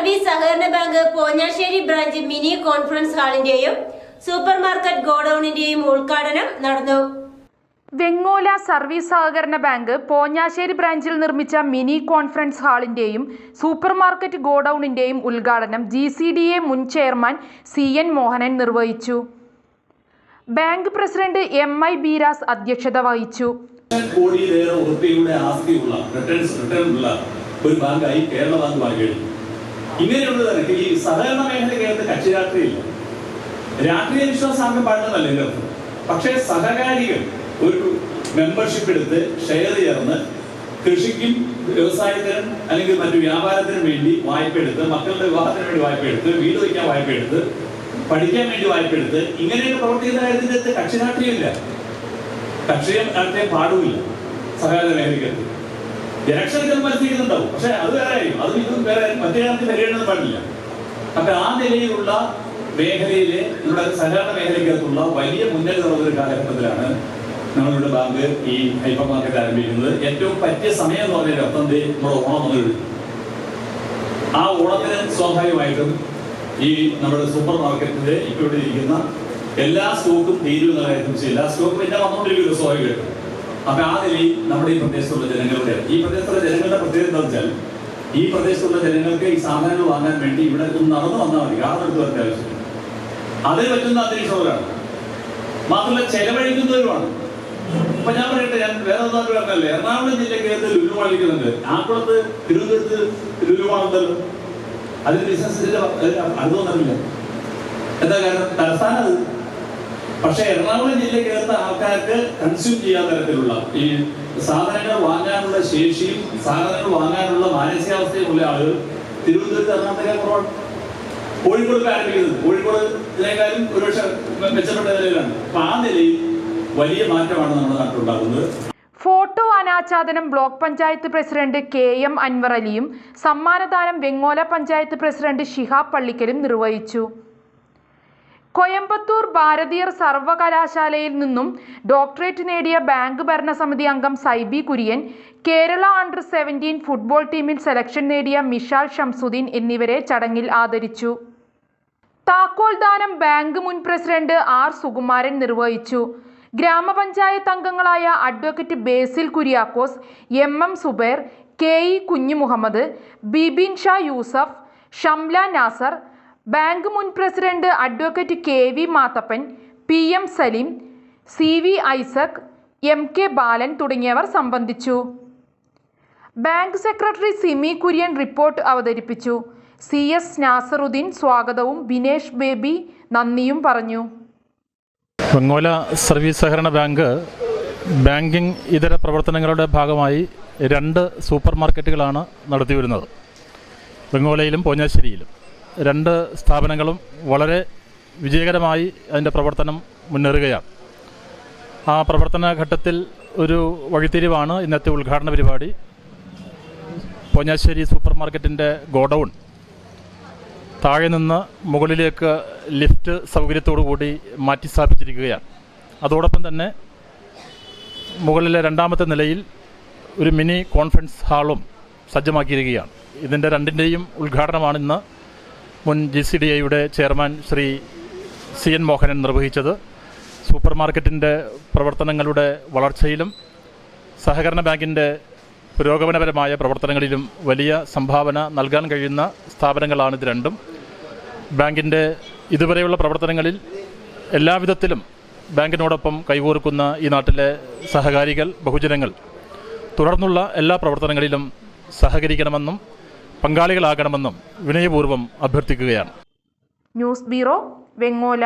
Service സഹകരണ bank Ponjassery branch mini conference ഹാളിന്റെയും super market ഗോഡൌണിന്റെയും ഉദ്ഘാടനം നടന്നു. വെങ്ങോല സർവീസ് സഹകരണ ബാങ്ക് പോഞ്ഞാശ്ശേരി ബ്രാഞ്ചിൽ നിർമ്മിച്ച മിനി കോൺഫറൻസ് ഹാളിന്റെയും സൂപ്പർ മാർക്കറ്റ് ഗോഡൌണിന്റെയും ഉദ്ഘാടനം ജി സി ഡി എ മുൻ ചെയർമാൻ സി എൻ മോഹനൻ നിർവഹിച്ചു. Bank president M I Beeras അധ്യക്ഷത വഹിച്ചു. കോടിയിലേറെ ഉറുപ്പിയുടെ ആസ്തിയുള്ള റിട്ടേൺസ് റിട്ടേൺ ഉള്ള ഒരു ബാങ്കായി കേരള ബാങ്ക് മാറിക്കഴിഞ്ഞു. ഇങ്ങനെയുള്ള നിരക്ക് ഈ സഹകരണ മേഖലയ്ക്കകത്ത് കക്ഷി രാഷ്ട്രീയമില്ല രാഷ്ട്രീയ വിശ്വാസം പാടുന്നതല്ലല്ലോ പക്ഷേ സഹകാരികൾ ഒരു മെമ്പർഷിപ്പ് എടുത്ത് ഷെയർ ചേർന്ന് കൃഷിക്കും വ്യവസായത്തിനും അല്ലെങ്കിൽ മറ്റു വ്യാപാരത്തിനും വേണ്ടി വായ്പ എടുത്ത് മക്കളുടെ വിവാഹത്തിന് വേണ്ടി വായ്പ എടുത്ത് വീട് വയ്ക്കാൻ വായ്പ എടുത്ത് പഠിക്കാൻ വേണ്ടി വായ്പ എടുത്ത് ഇങ്ങനെയൊക്കെ പ്രവർത്തിക്കുന്ന കാര്യത്തിന്റെ കക്ഷി രാഷ്ട്രീയമില്ല കക്ഷിയും രാഷ്ട്രീയം പാടുമില്ല. സഹകരണ മേഖലയ്ക്കകത്ത് ജനക്ഷേത്രത്തിൽ മത്സരിക്കുന്നുണ്ടാവും പക്ഷെ അത് വേറെ ആയിരിക്കും അത് ഇതും വേറെ മറ്റേ കാലത്ത് പരിഗണന പാടില്ല അപ്പൊ ആ നിലയിലുള്ള മേഖലയിലെ നമ്മുടെ സഹകരണ മേഖലയ്ക്കകത്തുള്ള വലിയ മുന്നേറ്റം ഒരു കാലഘട്ടത്തിലാണ് നമ്മളുടെ ബാങ്ക് ഈ ഹൈപ്പർ മാർക്കറ്റ് ആരംഭിക്കുന്നത്. ഏറ്റവും പറ്റിയ സമയം എന്ന് പറഞ്ഞാൽ ദേ നമ്മുടെ ഓണം വന്നു ആ ഓണത്തിന് സ്വാഭാവികമായിട്ടും ഈ നമ്മുടെ സൂപ്പർ മാർക്കറ്റിന്റെ ഇപ്പോൾ ഇരിക്കുന്ന എല്ലാ സ്റ്റോക്കും തീരുമെന്നുള്ള കാര്യം എല്ലാ സ്റ്റോക്കും എല്ലാം വന്നുകൊണ്ടിരിക്കുന്നു സ്വാഭാവികമായിട്ടും. അപ്പൊ ആ നിലയിൽ നമ്മുടെ ഈ പ്രദേശത്തുള്ള ജനങ്ങളുടെ ഈ പ്രദേശത്തുള്ള ജനങ്ങളുടെ പ്രത്യേകത എന്താ വെച്ചാൽ ഈ പ്രദേശത്തുള്ള ജനങ്ങൾക്ക് ഈ സാധനങ്ങൾ വാങ്ങാൻ വേണ്ടി ഇവിടെ ഒന്ന് നടന്നു വന്നാൽ മതി കാർ എടുത്ത് വരേണ്ട ആവശ്യമില്ല. അത് പറ്റുന്ന അന്തരീക്ഷമാണ് മാത്രമല്ല ചെലവഴിക്കുന്നവരുമാണ്. ഇപ്പൊ ഞാൻ പറയട്ടെ ഞാൻ വേറെ ഒന്നായിട്ട് പറഞ്ഞല്ലേ എറണാകുളം ജില്ല ലുലു മാളിക്കുന്നുണ്ട് ആക്കുളത്ത് തിരുവനന്തപുരത്ത് ലുലു അതിന് ബിസിനസ് അടുത്തൊന്നുമില്ല എന്താ കാരണം? തലസ്ഥാനം അത്. പക്ഷെ എറണാകുളം ജില്ലയ്ക്കകത്ത് ആൾക്കാർക്ക് കൺസ്യൂം ചെയ്യാൻ തരത്തിലുള്ള ഈ സാധനങ്ങൾ വാങ്ങാനുള്ള ശേഷിയും സാധനങ്ങൾ വാങ്ങാനുള്ള മാനസികാവസ്ഥയും ഉള്ള ആളുകൾ തിരുവനന്തപുരത്ത് എറണാകുളത്തേക്കാൾ കുറവാണ്. കോഴിക്കോട് ആരംഭിക്കുന്നത്. കോഴിക്കോട് ഇതിനേക്കാളും ഒരുപക്ഷെ മെച്ചപ്പെട്ട നിലയിലാണ്. അപ്പൊ ആ നിലയിൽ വലിയ മാറ്റമാണ് നമ്മുടെ നാട്ടിലുണ്ടാകുന്നത്. ഫോട്ടോ അനാച്ഛാദനം block panchayat president K M Anwar അലിയും സമ്മാനദാനം വെങ്ങോല പഞ്ചായത്ത് പ്രസിഡന്റ് ഷിഹാബ് പള്ളിക്കലും നിർവഹിച്ചു. കോയമ്പത്തൂർ ഭാരതീയർ സർവകലാശാലയിൽ നിന്നും ഡോക്ടറേറ്റ് നേടിയ ബാങ്ക് ഭരണസമിതി അംഗം Saibi Kurian Kerala under seventeen football ടീമിൽ സെലക്ഷൻ നേടിയ മിഷാൽ ഷംസുദ്ദീൻ എന്നിവരെ ചടങ്ങിൽ ആദരിച്ചു. താക്കോൽദാനം ബാങ്ക് മുൻ പ്രസിഡന്റ് ആർ സുകുമാരൻ നിർവഹിച്ചു. ഗ്രാമപഞ്ചായത്ത് അംഗങ്ങളായ advocate Basil Kuriakose M M Subair K E Kunjumuhammad Bibin Sha Yusuf Shamla Nasar bank മുൻ president advocate K V Mathappan P M Saleem C V Isaac M K Balan തുടങ്ങിയവർ സംബന്ധിച്ചു. Bank secretary Simi Kurian report അവതരിപ്പിച്ചു. C S Nasaruddin സ്വാഗതവും Binesh baby നന്ദിയും പറഞ്ഞു. Vengola service സഹകരണ bank banking ഇതര പ്രവർത്തനങ്ങളുടെ ഭാഗമായി രണ്ട് സൂപ്പർ മാർക്കറ്റുകളാണ് നടത്തിവരുന്നത്. വെങ്ങോലയിലും പോഞ്ഞാശ്ശേരിയിലും. രണ്ട് സ്ഥാപനങ്ങളും വളരെ വിജയകരമായി അതിന്റെ പ്രവർത്തനം മുന്നേറുകയാണ്. ആ പ്രവർത്തന ഘട്ടത്തിൽ ഒരു വഴിത്തിരിവാണ് ഇന്നത്തെ ഉദ്ഘാടന പരിപാടി. പൊന്നാശ്ശേരി സൂപ്പർ മാർക്കറ്റിന്റെ ഗോഡൗൺ. താഴെ നിന്ന് മുകളിലേക്ക് ലിഫ്റ്റ് സൗകര്യത്തോടു കൂടി മാറ്റി സ്ഥാപിച്ചിരിക്കുകയാണ്. അതോടൊപ്പം തന്നെ മുകളിലെ രണ്ടാമത്തെ നിലയിൽ ഒരു മിനി കോൺഫറൻസ് ഹാളും സജ്ജമാക്കിയിരിക്കുകയാണ്. ഇതിന്റെ രണ്ടിന്റെയും ഉദ്ഘാടനമാണ് ഇന്ന് മുൻ ജി സി ഡി ഐയുടെ chairman Shri C N Mohanan നിർവഹിച്ചത്. സൂപ്പർ മാർക്കറ്റിന്റെ പ്രവർത്തനങ്ങളുടെ വളർച്ചയിലും സഹകരണ ബാങ്കിന്റെ പുരോഗമനപരമായ പ്രവർത്തനങ്ങളിലും വലിയ സംഭാവന നൽകാൻ കഴിയുന്ന സ്ഥാപനങ്ങളാണ് ഇത് രണ്ടും. ബാങ്കിന്റെ ഇതുവരെയുള്ള പ്രവർത്തനങ്ങളിൽ എല്ലാവിധത്തിലും ബാങ്കിനോടൊപ്പം കൈകോർക്കുന്ന ഈ നാട്ടിലെ സഹകാരികൾ ബഹുജനങ്ങൾ. തുടർന്നുള്ള എല്ലാ പ്രവർത്തനങ്ങളിലും സഹകരിക്കണമെന്നും പങ്കാളികളാകണമെന്നും വിനയപൂർവം അഭ്യർത്ഥിക്കുകയാണ്. News bureau Vengola.